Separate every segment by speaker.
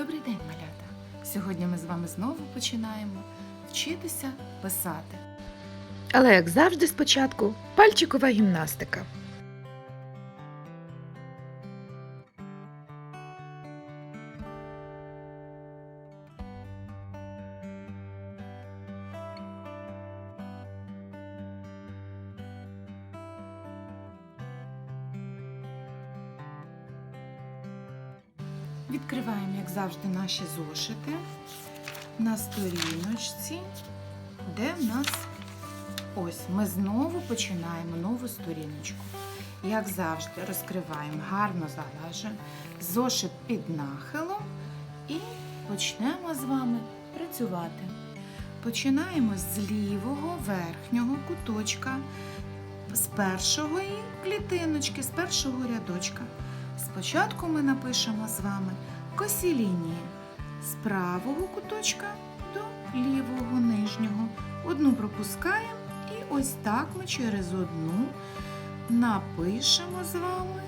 Speaker 1: Добрий день, малята! Сьогодні ми з вами знову починаємо вчитися писати.
Speaker 2: Але, як завжди, спочатку пальчикова гімнастика.
Speaker 1: Відкриваємо, як завжди, наші зошити на сторіночці, де в нас ось ми знову починаємо нову сторіночку. Як завжди, розкриваємо гарно залажуємо зошит під нахилом і почнемо з вами працювати. Починаємо з лівого верхнього куточка, з першої клітиночки, з першого рядочка. Спочатку ми напишемо з вами косі лінії з правого куточка до лівого нижнього. Одну пропускаємо і ось так ми через одну напишемо з вами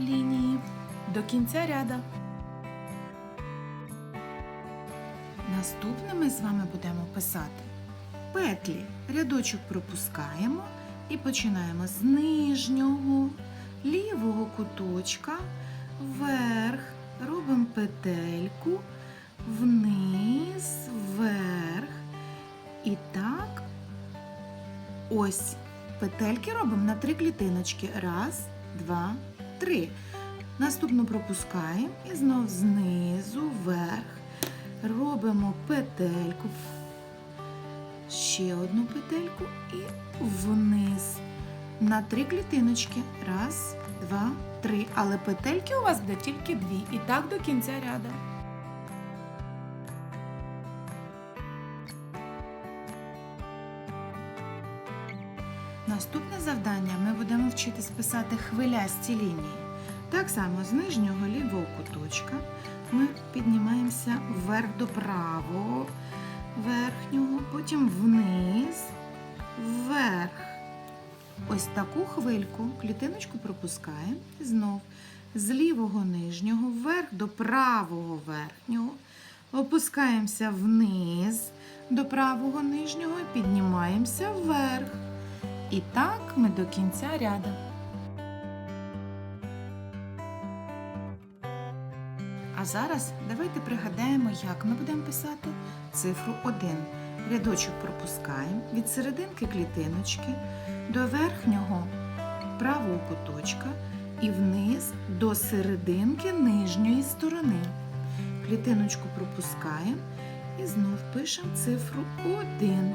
Speaker 1: лінії до кінця ряда. Наступне ми з вами будемо писати петлі. Рядочок пропускаємо і починаємо з нижнього лівого куточка вверх, робимо петельку, вниз, вверх. І так, ось петельки робимо на три клітиночки. Раз, два, три. Наступну пропускаємо і знов знизу вверх. Робимо петельку, ще одну петельку і вниз на три клітиночки. Раз, два, три. Але петельки у вас буде тільки дві. І так до кінця ряду. Наступне завдання ми будемо вчитись писати хвилясті лінії. Так само з нижнього лівого куточка ми піднімаємося вверх до правого верхнього, потім вниз, вверх. Ось таку хвильку, клітиночку пропускаємо знов з лівого нижнього вверх до правого верхнього. Опускаємося вниз до правого нижнього і піднімаємося вверх. І так ми до кінця ряду. А зараз давайте пригадаємо, як ми будемо писати цифру 1. Рядочок пропускаємо від серединки клітиночки до верхнього правого куточка і вниз до серединки нижньої сторони. Клітиночку пропускаємо і знов пишемо цифру 1.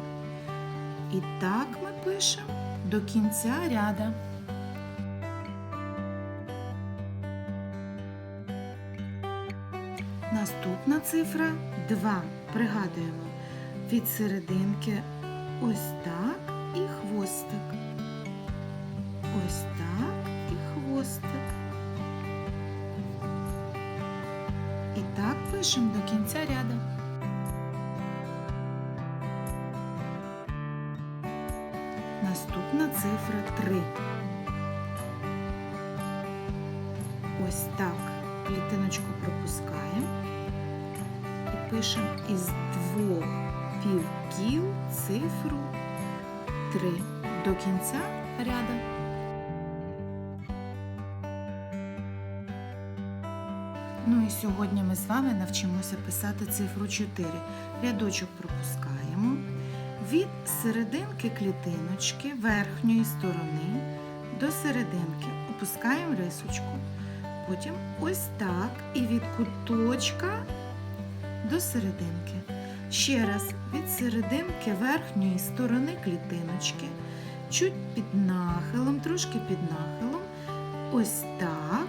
Speaker 1: І так ми пишемо до кінця ряда. Наступна цифра 2. Пригадуємо від серединки ось так і хвостик. Ось так і хвостик. І так пишемо до кінця ряду. Наступна цифра 3. Ось так клітиночку пропускаємо і пишемо із двох півкіл цифру 3 до кінця ряду. Ну і сьогодні ми з вами навчимося писати цифру 4. Рядочок пропускаємо. Від серединки клітиночки верхньої сторони до серединки опускаємо рисочку. Потім ось так і від куточка до серединки. Ще раз від серединки верхньої сторони клітиночки, чуть під нахилом, трошки під нахилом. Ось так.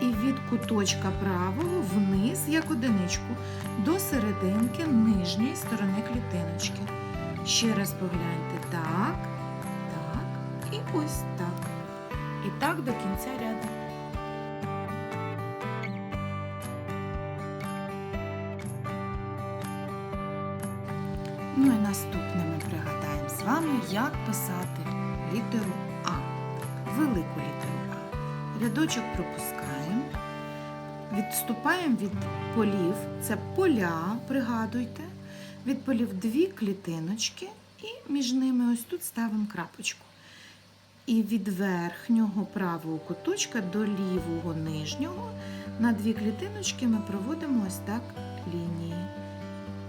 Speaker 1: І від куточка правого вниз, як одиничку, до серединки нижньої сторони клітиночки. Ще раз погляньте так, так і ось так. І так до кінця ряду. Ну і наступне ми пригадаємо з вами, як писати літеру А. Велику літеру А. Рядочок пропускаємо. Відступаємо від полів, це поля, пригадуйте, від полів дві клітиночки, і між ними ось тут ставимо крапочку. І від верхнього правого куточка до лівого нижнього на дві клітиночки ми проводимо ось так лінії.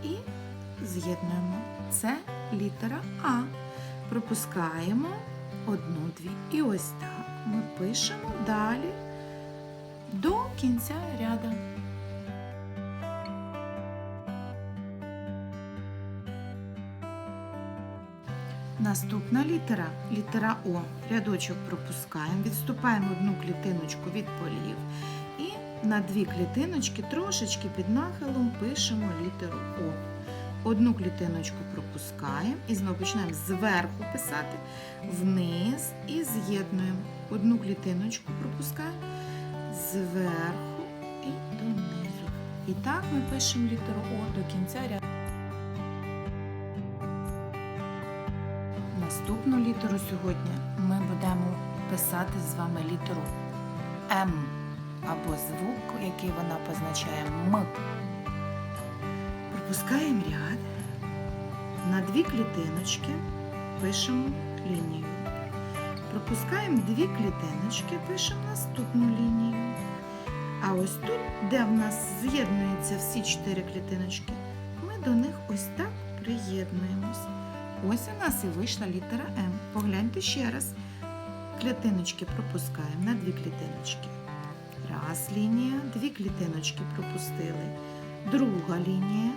Speaker 1: І з'єднуємо. Це літера А. Пропускаємо одну-дві. І ось так ми пишемо далі до кінця ряда. Наступна літера літера О. Рядочок пропускаємо, відступаємо одну клітиночку від полів і на дві клітиночки трошечки під нахилом пишемо літеру О. Одну клітиночку пропускаємо і знову починаємо зверху писати вниз і з'єднуємо. Одну клітиночку пропускаємо зверху і донизу. І так ми пишемо літеру О до кінця ряду. Наступну літеру сьогодні ми будемо писати з вами літеру М або звук, який вона позначає М. Пропускаємо ряд. На дві клітиночки пишемо лінію. Пропускаємо дві клітиночки, пишемо наступну лінію. А ось тут, де в нас з'єднуються всі чотири клітиночки, ми до них ось так приєднуємось. Ось у нас і вийшла літера М. Погляньте ще раз. Клітиночки пропускаємо на дві клітиночки. Раз лінія, дві клітиночки пропустили. Друга лінія.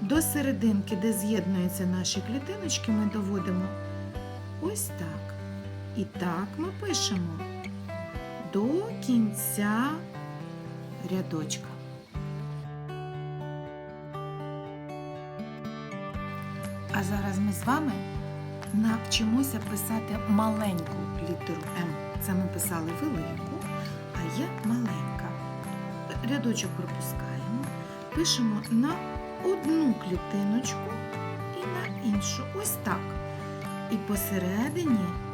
Speaker 1: До серединки, де з'єднуються наші клітиночки, ми доводимо ось так. І так ми пишемо до кінця рядочка. А зараз ми з вами навчимося писати маленьку літеру М. Це ми писали велику, а є маленька. Рядочок пропускаємо, пишемо на одну клітиночку і на іншу. Ось так. І посередині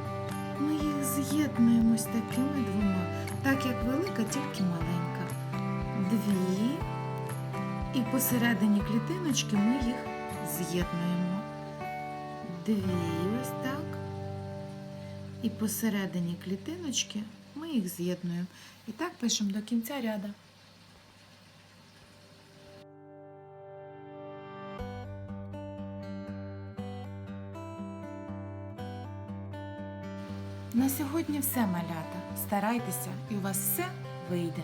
Speaker 1: ми їх з'єднуємо з такими двома, так як велика, тільки маленька. Дві. І посередині клітиночки ми їх з'єднуємо. Дві ось так. І посередині клітиночки ми їх з'єднуємо. І так пишемо до кінця ряда. На сьогодні все малята. Старайтеся, і у вас все вийде.